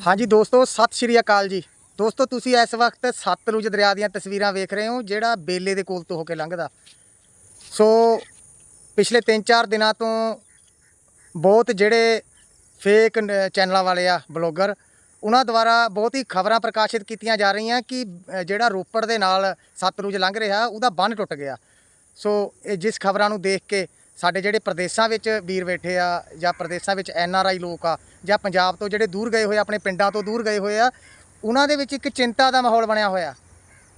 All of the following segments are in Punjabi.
ਹਾਂਜੀ ਦੋਸਤੋ, ਸਤਿ ਸ਼੍ਰੀ ਅਕਾਲ ਜੀ। ਦੋਸਤੋ, ਤੁਸੀਂ ਇਸ ਵਕਤ ਸਤਲੁਜ ਦਰਿਆ ਦੀਆਂ ਤਸਵੀਰਾਂ ਵੇਖ ਰਹੇ ਹੋ, ਜਿਹੜਾ ਬੇਲੇ ਦੇ ਕੋਲ ਤੋਂ ਹੋ ਕੇ ਲੰਘਦਾ। ਸੋ, ਪਿਛਲੇ 3-4 ਦਿਨਾਂ ਤੋਂ ਬਹੁਤ ਜਿਹੜੇ ਫੇਕ ਚੈਨਲਾਂ ਵਾਲੇ ਆ, ਬਲੌਗਰ, ਉਹਨਾਂ ਦੁਆਰਾ ਬਹੁਤ ਹੀ ਖਬਰਾਂ ਪ੍ਰਕਾਸ਼ਿਤ ਕੀਤੀਆਂ ਜਾ ਰਹੀਆਂ ਕਿ ਜਿਹੜਾ ਰੋਪੜ ਦੇ ਨਾਲ ਸਤਲੁਜ ਲੰਘ ਰਿਹਾ, ਉਹਦਾ ਬੰਨ ਟੁੱਟ ਗਿਆ। ਸੋ, ਇਹ ਜਿਸ ਖਬਰਾਂ ਨੂੰ ਦੇਖ ਕੇ ਸਾਡੇ ਜਿਹੜੇ ਪ੍ਰਦੇਸ਼ਾਂ ਵਿੱਚ ਵੀਰ ਬੈਠੇ ਆ ਜਾਂ ਪ੍ਰਦੇਸ਼ਾਂ ਵਿੱਚ ਐਨ ਆਰ ਆਈ ਲੋਕ ਆ ਜਾਂ ਪੰਜਾਬ ਤੋਂ ਜਿਹੜੇ ਦੂਰ ਗਏ ਹੋਏ ਆ, ਆਪਣੇ ਪਿੰਡਾਂ ਤੋਂ ਦੂਰ ਗਏ ਹੋਏ ਆ ਉਹਨਾਂ ਦੇ ਵਿੱਚ ਇੱਕ ਚਿੰਤਾ ਦਾ ਮਾਹੌਲ ਬਣਿਆ ਹੋਇਆ।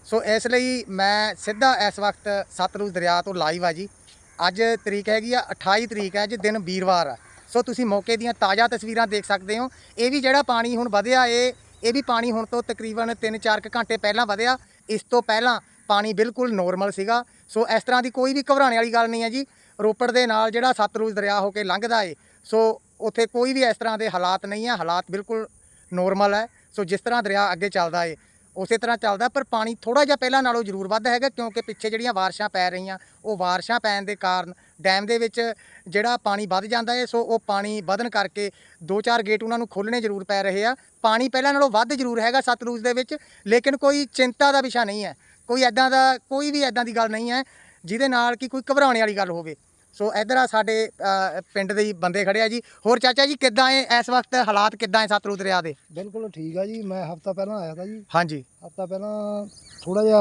ਸੋ ਇਸ ਲਈ ਮੈਂ ਸਿੱਧਾ ਇਸ ਵਕਤ ਸਤਲੁਜ ਦਰਿਆ ਤੋਂ ਲਾਈਵ ਆ ਜੀ। ਅੱਜ ਤਰੀਕ ਹੈਗੀ ਆ 28 ਤਰੀਕ ਹੈ ਅੱਜ ਦਿਨ ਵੀਰਵਾਰ ਆ। ਸੋ ਤੁਸੀਂ ਮੌਕੇ ਦੀਆਂ ਤਾਜ਼ਾ ਤਸਵੀਰਾਂ ਦੇਖ ਸਕਦੇ ਹੋ। ਇਹ ਵੀ ਜਿਹੜਾ ਪਾਣੀ ਹੁਣ ਵਧਿਆ ਏ ਇਹ ਵੀ ਪਾਣੀ ਹੁਣ ਤੋਂ ਤਕਰੀਬਨ 3-4 ਘੰਟੇ ਪਹਿਲਾਂ ਵਧਿਆ। ਇਸ ਤੋਂ ਪਹਿਲਾਂ ਪਾਣੀ ਬਿਲਕੁਲ ਨੋਰਮਲ ਸੀਗਾ। ਸੋ ਇਸ ਤਰ੍ਹਾਂ ਦੀ ਕੋਈ ਵੀ ਘਬਰਾਉਣ ਵਾਲੀ ਗੱਲ ਨਹੀਂ ਹੈ ਜੀ। ਰੋਪੜ ਦੇ ਨਾਲ ਜਿਹੜਾ ਸਤਲੁਜ ਦਰਿਆ ਹੋ ਕੇ ਲੰਘਦਾ ਏ, ਸੋ ਉੱਥੇ ਕੋਈ ਵੀ ਇਸ ਤਰ੍ਹਾਂ ਦੇ ਹਾਲਾਤ ਨਹੀਂ ਆ, ਹਾਲਾਤ ਬਿਲਕੁਲ ਨੋਰਮਲ ਹੈ ਸੋ ਜਿਸ ਤਰ੍ਹਾਂ ਦਰਿਆ ਅੱਗੇ ਚੱਲਦਾ ਏ, ਉਸੇ ਤਰ੍ਹਾਂ ਚੱਲਦਾ, ਪਰ ਪਾਣੀ ਥੋੜਾ ਜਿਹਾ ਪਹਿਲਾਂ ਨਾਲੋਂ ਜ਼ਰੂਰ ਵੱਧ ਹੈਗਾ, ਕਿਉਂਕਿ ਪਿੱਛੇ ਜਿਹੜੀਆਂ ਬਾਰਿਸ਼ਾਂ ਪੈ ਰਹੀਆਂ, ਉਹ ਵਾਰਸ਼ਾਂ ਪੈਣ ਦੇ ਕਾਰਨ ਡੈਮ ਦੇ ਵਿੱਚ ਜਿਹੜਾ ਪਾਣੀ ਵੱਧ ਜਾਂਦਾ ਹੈ ਸੋ ਉਹ ਪਾਣੀ ਵਧਣ ਕਰਕੇ ਦੋ ਚਾਰ ਗੇਟ ਉਹਨਾਂ ਨੂੰ ਖੋਲ੍ਹਣੇ ਜ਼ਰੂਰ ਪੈ ਰਹੇ ਆ। ਪਾਣੀ ਪਹਿਲਾਂ ਨਾਲੋਂ ਵੱਧ ਜ਼ਰੂਰ ਹੈਗਾ ਸਤਲੁਜ ਦੇ ਵਿੱਚ, ਲੇਕਿਨ ਕੋਈ ਚਿੰਤਾ ਦਾ ਵਿਸ਼ਾ ਨਹੀਂ ਹੈ। ਕੋਈ ਐਦਾਂ ਦਾ, ਕੋਈ ਵੀ ਐਦਾਂ ਦੀ ਗੱਲ ਨਹੀਂ ਹੈ, ਜਿਹਦੇ ਨਾਲ ਕਿ ਕੋਈ ਘਬਰਾਉਣ ਵਾਲੀ ਗੱਲ ਹੋਵੇ। ਸੋ ਇਧਰ ਆ ਸਾਡੇ ਪਿੰਡ ਦੇ ਬੰਦੇ ਖੜੇ ਆ ਜੀ। ਹੋਰ ਚਾਚਾ ਜੀ ਕਿੱਦਾਂ ਹੈ ਇਸ ਵਕਤ ਹਾਲਾਤ ਕਿੱਦਾਂ ਹੈ ਸਤਲੁਜ ਦਰਿਆ ਦੇ? ਬਿਲਕੁਲ ਠੀਕ ਆ ਜੀ। ਮੈਂ ਹਫਤਾ ਪਹਿਲਾਂ ਆਇਆ ਤਾ ਜੀ। ਹਾਂਜੀ। ਹਫਤਾ ਪਹਿਲਾਂ ਥੋੜਾ ਜਿਹਾ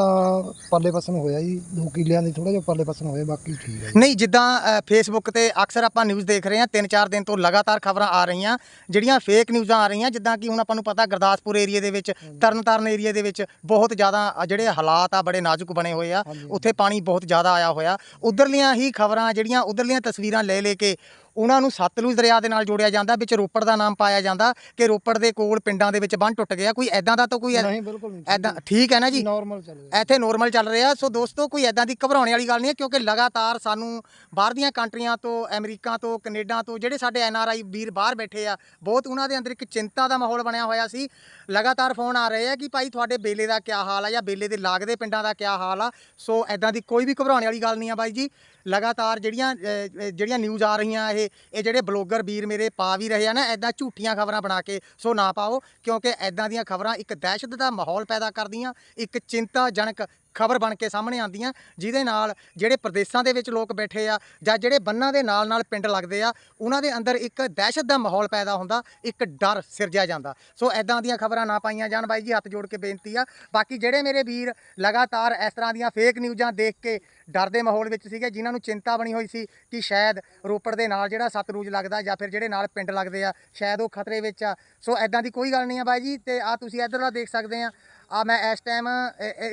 ਪਰਲੇ ਪਾਸੇ ਨੂੰ ਹੋਇਆ ਜੀ ਦੋ ਕਿੱਲਿਆਂ ਦੀ ਥੋੜਾ ਜਿਹਾ ਪਰਲੇ ਪਾਸੇ ਨੂੰ ਹੋਇਆ ਬਾਕੀ ਠੀਕ ਹੈ ਜੀ। ਨਹੀਂ ਜਿੱਦਾਂ ਫੇਸਬੁੱਕ ਤੇ ਅਕਸਰ ਆਪਾਂ ਨਿਊਜ਼ ਦੇਖ ਰਹੇ ਹਾਂ ਤਿੰਨ ਚਾਰ ਦਿਨ ਤੋਂ ਲਗਾਤਾਰ ਖਬਰਾਂ ਆ ਰਹੀਆਂ ਜਿਹੜੀਆਂ ਫੇਕ ਨਿਊਜ਼ਾਂ ਆ ਰਹੀਆਂ ਜਿੱਦਾਂ ਕਿ ਹੁਣ ਆਪਾਂ ਨੂੰ ਪਤਾ ਗੁਰਦਾਸਪੁਰ ਏਰੀਆ ਦੇ ਵਿੱਚ ਤਰਨਤਾਰਨ ਏਰੀਆ ਦੇ ਵਿੱਚ ਬਹੁਤ ਜ਼ਿਆਦਾ ਅ, ਜਿਹੜੇ ਹਾਲਾਤ ਆ ਬੜੇ ਨਾਜ਼ੁਕ ਬਣੇ ਹੋਏ ਆ। ਉੱਥੇ ਪਾਣੀ ਬਹੁਤ ਜ਼ਿਆਦਾ ਆਇਆ ਹੋਇਆ। ਉਧਰਲੀਆਂ ਹੀ ਖਬਰਾਂ ਜਿਹੜੀਆਂ ਉਧਰਲੀਆਂ ਤਸਵੀਰਾਂ ਲੈ ਲੈ ਕੇ ਉਹਨਾਂ ਨੂੰ ਸਤਲੁਜ ਦਰਿਆ ਦੇ ਨਾਲ ਜੋੜਿਆ ਜਾਂਦਾ ਵਿੱਚ ਰੋਪੜ ਦਾ ਨਾਮ ਪਾਇਆ ਜਾਂਦਾ ਕਿ ਰੋਪੜ ਦੇ ਕੋਲ ਪਿੰਡਾਂ ਦੇ ਵਿੱਚ ਬੰਨ ਟੁੱਟ ਗਿਆ। ਕੋਈ ਐਦਾਂ ਦਾ ਤਾਂ ਕੋਈ ਨਹੀਂ ਬਿਲਕੁਲ ਨਹੀਂ। ਐਦਾਂ ਠੀਕ ਹੈ ਨਾ ਜੀ। ਨਾਰਮਲ ਚੱਲ ਰਿਹਾ। ਇੱਥੇ ਨੋਰਮਲ ਚੱਲ ਰਿਹਾ। ਸੋ ਦੋਸਤੋ ਕੋਈ ਐਦਾਂ ਦੀ ਘਬਰਾਉਣ ਵਾਲੀ ਗੱਲ ਨਹੀਂ ਹੈ ਕਿਉਂਕਿ ਲਗਾਤਾਰ ਸਾਨੂੰ ਬਾਹਰ ਦੀਆਂ ਕੰਟਰੀਆਂ ਤੋਂ ਅਮਰੀਕਾ ਤੋਂ ਕੈਨੇਡਾ ਤੋਂ ਜਿਹੜੇ ਸਾਡੇ ਐਨ ਆਰ ਆਈ ਵੀਰ ਬਾਹਰ ਬੈਠੇ ਆ ਬਹੁਤ ਉਹਨਾਂ ਦੇ ਅੰਦਰ ਇੱਕ ਚਿੰਤਾ ਦਾ ਮਾਹੌਲ ਬਣਿਆ ਹੋਇਆ ਸੀ। ਲਗਾਤਾਰ ਫੋਨ ਆ ਰਹੇ ਆ ਕਿ ਭਾਈ ਤੁਹਾਡੇ ਬੇਲੇ ਦਾ ਕੀ ਹਾਲ ਆ ਜਾਂ ਬੇਲੇ ਦੇ ਲਾਗਦੇ ਪਿੰਡਾਂ ਦਾ ਕੀ ਹਾਲ ਆ। ਸੋ ਐਦਾਂ ਦੀ ਕੋਈ ਵੀ ਘਬਰਾਉਣ ਵਾਲੀ ਗੱਲ ਨਹੀਂ ਆ ਬਾਈ ਜੀ। ਲਗਾਤਾਰ ਜਿਹੜੀਆਂ ਜਿਹੜੀਆਂ ਨਿਊਜ਼ ਆ ਰਹੀਆਂ ਇਹ ਇਹ ਜਿਹੜੇ ਬਲੌਗਰ ਵੀਰ ਮੇਰੇ ਪਾ ਵੀ ਰਹੇ ਆ ਨਾ ਐਦਾਂ ਝੂਠੀਆਂ ਖਬਰਾਂ ਬਣਾ ਕੇ ਸੋ ਨਾ ਪਾਓ, ਕਿਉਂਕਿ ਐਦਾਂ ਦੀਆਂ ਖਬਰਾਂ ਇੱਕ ਦਹਿਸ਼ਤ ਦਾ ਮਾਹੌਲ ਪੈਦਾ ਕਰਦੀਆਂ, ਇੱਕ ਚਿੰਤਾਜਨਕ ਖਬਰ ਬਣ ਕੇ ਸਾਹਮਣੇ ਆਉਂਦੀਆਂ, ਜਿਹਦੇ ਨਾਲ ਜਿਹੜੇ ਪ੍ਰਦੇਸ਼ਾਂ ਦੇ ਵਿੱਚ ਲੋਕ ਬੈਠੇ ਆ ਜਾਂ ਜਿਹੜੇ ਬੰਨਾਂ ਦੇ ਨਾਲ ਨਾਲ ਪਿੰਡ ਲੱਗਦੇ ਆ, ਉਹਨਾਂ ਦੇ ਅੰਦਰ ਇੱਕ ਦਹਿਸ਼ਤ ਦਾ ਮਾਹੌਲ ਪੈਦਾ ਹੁੰਦਾ, ਇੱਕ ਡਰ ਸਿਰਜਿਆ ਜਾਂਦਾ। ਸੋ ਐਦਾਂ ਦੀਆਂ ਖਬਰਾਂ ਨਾ ਪਾਈਆਂ ਜਾਣ, ਬਾਈ ਜੀ, ਹੱਥ ਜੋੜ ਕੇ ਬੇਨਤੀ ਆ। ਬਾਕੀ ਜਿਹੜੇ ਮੇਰੇ ਵੀਰ ਲਗਾਤਾਰ ਇਸ ਤਰ੍ਹਾਂ ਦੀਆਂ ਫੇਕ ਨਿਊਜ਼ਾਂ ਦੇਖ ਕੇ ਡਰ ਦੇ ਮਾਹੌਲ ਵਿੱਚ ਸੀਗੇ, ਜਿਨ੍ਹਾਂ ਨੂੰ ਚਿੰਤਾ ਬਣੀ ਹੋਈ ਸੀ ਕਿ ਸ਼ਾਇਦ ਰੋਪੜ ਦੇ ਨਾਲ ਜਿਹੜਾ ਸਤਲੁਜ ਲੱਗਦਾ ਜਾਂ ਫਿਰ ਜਿਹੜੇ ਨਾਲ ਪਿੰਡ ਲੱਗਦੇ ਆ, ਸ਼ਾਇਦ ਉਹ ਖਤਰੇ ਵਿੱਚ ਆ। ਸੋ ਐਦਾਂ ਦੀ ਕੋਈ ਗੱਲ ਨਹੀਂ ਆ ਬਾਈ ਜੀ, ਤੇ ਆ ਤੁਸੀਂ ਇੱਧਰਲਾ ਦੇਖ ਸਕਦੇ ਆ। ਆ ਮੈਂ ਇਸ ਟਾਈਮ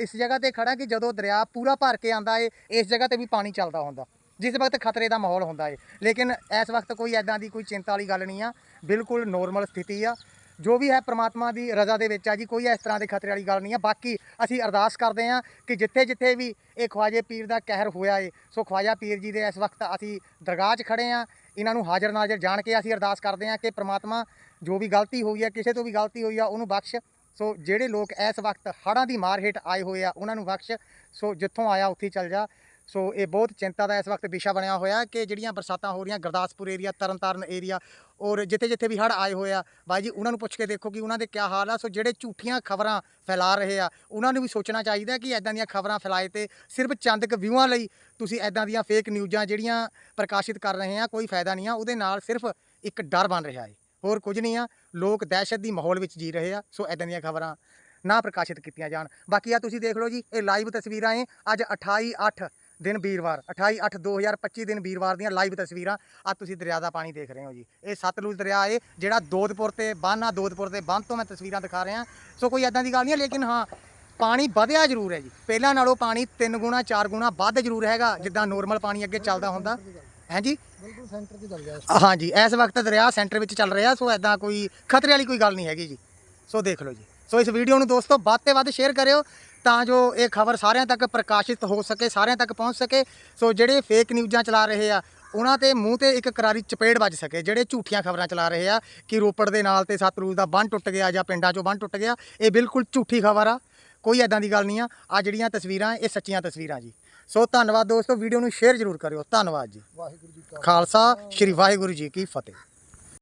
ਇਸ ਜਗ੍ਹਾ ਤੇ ਖੜਾ ਕਿ ਜਦੋਂ ਦਰਿਆ ਪੂਰਾ ਭਰ ਕੇ ਆਂਦਾ ਏ, ਇਸ ਜਗ੍ਹਾ ਤੇ ਵੀ ਪਾਣੀ ਚੱਲਦਾ ਹੁੰਦਾ। ਜਿਸ ਵਕਤ ਖਤਰੇ ਦਾ ਮਾਹੌਲ ਹੁੰਦਾ ਏ। ਲੇਕਿਨ ਇਸ ਵਕਤ ਕੋਈ ਐਦਾਂ ਦੀ ਕੋਈ ਚਿੰਤਾ ਵਾਲੀ ਗੱਲ ਨਹੀਂ ਆ। ਬਿਲਕੁਲ ਨੋਰਮਲ ਸਥਿਤੀ ਆ। ਜੋ ਵੀ ਹੈ ਪ੍ਰਮਾਤਮਾ ਦੀ ਰਜ਼ਾ ਦੇ ਵਿੱਚ ਆ ਜੀ, ਕੋਈ ਇਸ ਤਰ੍ਹਾਂ ਦੇ ਖਤਰੇ ਵਾਲੀ ਗੱਲ ਨਹੀਂ ਆ। ਬਾਕੀ ਅਸੀਂ ਅਰਦਾਸ ਕਰਦੇ ਆ ਕਿ ਜਿੱਥੇ ਜਿੱਥੇ ਵੀ ਇਹ ਖਵਾਜੇ ਪੀਰ ਦਾ ਕਹਿਰ ਹੋਇਆ ਏ, ਸੋ ਖਵਾਜਾ ਪੀਰ ਜੀ ਦੇ ਇਸ ਵਕਤ ਅਸੀਂ ਦਰਗਾਹ 'ਚ ਖੜੇ ਆ ਇਹਨਾਂ ਨੂੰ ਹਾਜ਼ਰ ਨਾਜ਼ਰ ਜਾਣ ਕੇ ਅਸੀਂ ਅਰਦਾਸ ਕਰਦੇ ਆ ਕਿ ਪ੍ਰਮਾਤਮਾ ਜੋ ਵੀ ਗਲਤੀ ਹੋਈ ਆ, ਕਿਸੇ ਤੋਂ ਵੀ ਗਲਤੀ ਹੋਈ ਆ, ਉਹਨੂੰ ਬਖਸ਼। ਸੋ ਜਿਹੜੇ ਲੋਕ ਇਸ ਵਕਤ ਹੜ੍ਹਾਂ ਦੀ ਮਾਰ ਹੇਠ ਆਏ ਹੋਏ ਆ, ਉਹਨਾਂ ਨੂੰ ਬਖਸ਼। ਸੋ ਜਿੱਥੋਂ ਆਇਆ, ਉੱਥੇ ਹੀ ਚੱਲ ਜਾ। ਸੋ ਇਹ ਬਹੁਤ ਚਿੰਤਾ ਦਾ ਇਸ ਵਕਤ ਵਿਸ਼ਾ ਬਣਿਆ ਹੋਇਆ ਕਿ ਜਿਹੜੀਆਂ ਬਰਸਾਤਾਂ ਹੋ ਰਹੀਆਂ, ਗੁਰਦਾਸਪੁਰ ਏਰੀਆ ਤਰਨਤਾਰਨ ਏਰੀਆ ਔਰ ਜਿੱਥੇ ਜਿੱਥੇ ਵੀ ਹੜ੍ਹ ਆਏ ਹੋਏ ਆ, ਬਾਈ ਜੀ, ਉਹਨਾਂ ਨੂੰ ਪੁੱਛ ਕੇ ਦੇਖੋ ਕਿ ਉਹਨਾਂ ਦੇ ਕੀ ਹਾਲ ਆ। ਸੋ ਜਿਹੜੇ ਝੂਠੀਆਂ ਖਬਰਾਂ ਫੈਲਾ ਰਹੇ ਆ, ਉਹਨਾਂ ਨੂੰ ਵੀ ਸੋਚਣਾ ਚਾਹੀਦਾ ਕਿ ਐਦਾਂ ਦੀਆਂ ਖਬਰਾਂ ਫੈਲਾਏ ਤੇ ਸਿਰਫ ਚੰਦ ਕੁ ਵਿਊਆਂ ਲਈ ਤੁਸੀਂ ਐਦਾਂ ਦੀਆਂ ਫੇਕ ਨਿਊਜ਼ਾਂ ਜਿਹੜੀਆਂ ਪ੍ਰਕਾਸ਼ਿਤ ਕਰ ਰਹੇ ਆ, ਕੋਈ ਫਾਇਦਾ ਨਹੀਂ ਆ। ਉਹਦੇ ਨਾਲ ਸਿਰਫ ਇੱਕ ਡਰ ਬਣ ਰਿਹਾ ਹੈ। ਹੋਰ ਕੁਝ ਨਹੀਂ ਆ। ਲੋਕ ਦਹਿਸ਼ਤ ਦੀ ਮਾਹੌਲ ਵਿੱਚ ਜੀ ਰਹੇ ਆ, ਸੋ ਐਦਾਂ ਦੀਆਂ ਖਬਰਾਂ ਨਾ ਪ੍ਰਕਾਸ਼ਿਤ ਕੀਤੀਆਂ ਜਾਣ। ਬਾਕੀ ਆ ਤੁਸੀਂ ਦੇਖ ਲਓ ਜੀ, ਇਹ ਲਾਈਵ ਤਸਵੀਰਾਂ ਏ ਅੱਜ 28 8 ਦਿਨ ਵੀਰਵਾਰ 28 8 2025 ਦਿਨ ਵੀਰਵਾਰ ਦੀਆਂ ਲਾਈਵ ਤਸਵੀਰਾਂ ਆ ਤੁਸੀਂ ਦਰਿਆ ਦਾ ਪਾਣੀ ਦੇਖ ਰਹੇ ਹੋ ਜੀ। ਇਹ ਸਤਲੁਜ ਦਰਿਆ ਏ ਜਿਹੜਾ ਦੋਦਪੁਰ ਤੇ ਬੰਨ ਆ, ਦੋਦਪੁਰ ਤੇ ਬੰਨ ਤੋਂ ਮੈਂ ਤਸਵੀਰਾਂ ਦਿਖਾ ਰਿਹਾ। ਸੋ ਕੋਈ ਐਦਾਂ ਦੀ ਗੱਲ ਨਹੀਂ ਲੇਕਿਨ ਹਾਂ, ਪਾਣੀ ਵਧਿਆ ਜ਼ਰੂਰ ਹੈ ਜੀ। ਪਹਿਲਾਂ ਨਾਲੋਂ ਪਾਣੀ 3 ਗੁਣਾ 4 ਗੁਣਾ ਵੱਧ ਜ਼ਰੂਰ ਹੈਗਾ, ਜਿੱਦਾਂ ਨੋਰਮਲ ਪਾਣੀ ਅੱਗੇ ਚੱਲਦਾ ਹੁੰਦਾ। ਹੈ ਜੀ ਬਿਲਕੁਲ ਸੈਂਟਰ ਤੇ ਚੱਲ ਗਿਆ ਹਾਂਜੀ ਇਸ ਵਕਤ ਦਰਿਆ ਸੈਂਟਰ ਵਿੱਚ ਚੱਲ ਰਿਹਾ ਸੋ ਐਦਾਂ ਕੋਈ ਖਤਰੇ ਵਾਲੀ ਕੋਈ ਗੱਲ ਨਹੀਂ ਹੈਗੀ ਜੀ। ਸੋ ਦੇਖ ਲਓ ਜੀ। ਸੋ ਇਸ ਵੀਡੀਓ ਨੂੰ ਦੋਸਤੋ ਵੱਧ ਤੇ ਵੱਧ ਸ਼ੇਅਰ ਕਰਿਓ ਤਾਂ ਜੋ ਇਹ ਖਬਰ ਸਾਰਿਆਂ ਤੱਕ ਪ੍ਰਕਾਸ਼ਿਤ ਹੋ ਸਕੇ ਸਾਰਿਆਂ ਤੱਕ ਪਹੁੰਚ ਸਕੇ। ਸੋ ਜਿਹੜੇ ਫੇਕ ਨਿਊਜ਼ਾਂ ਚਲਾ ਰਹੇ ਆ ਉਹਨਾਂ ਤੇ ਮੂੰਹ ਤੇ ਇੱਕ ਕਰਾਰੀ ਚਪੇੜ ਵੱਜ ਸਕੇ। ਜਿਹੜੇ ਝੂਠੀਆਂ ਖਬਰਾਂ ਚਲਾ ਰਹੇ ਆ ਕਿ ਰੋਪੜ ਦੇ ਨਾਲ ਤੇ ਸਤਲੁਜ ਦਾ ਬੰਨ ਟੁੱਟ ਗਿਆ ਜਾਂ ਪਿੰਡਾਂ 'ਚੋਂ ਬੰਨ ਟੁੱਟ ਗਿਆ ਇਹ ਬਿਲਕੁਲ ਝੂਠੀ ਖਬਰ ਆ। ਕੋਈ ਐਦਾਂ ਦੀ ਗੱਲ ਨਹੀਂ ਆ। ਆ ਜਿਹੜੀਆਂ ਤਸਵੀਰਾਂ ਇਹ ਸੱਚੀਆਂ ਤਸਵੀਰਾਂ ਜੀ। ਸੋ ਧੰਨਵਾਦ ਦੋਸਤੋ ਵੀਡੀਓ ਨੂੰ ਸ਼ੇਅਰ ਜ਼ਰੂਰ ਕਰਿਓ। ਧੰਨਵਾਦ ਜੀ। ਵਾਹਿਗੁਰੂ ਜੀ ਕਾ ਖਾਲਸਾ ਸ਼੍ਰੀ ਵਾਹਿਗੁਰੂ ਜੀ ਕੀ ਫਤਿਹ।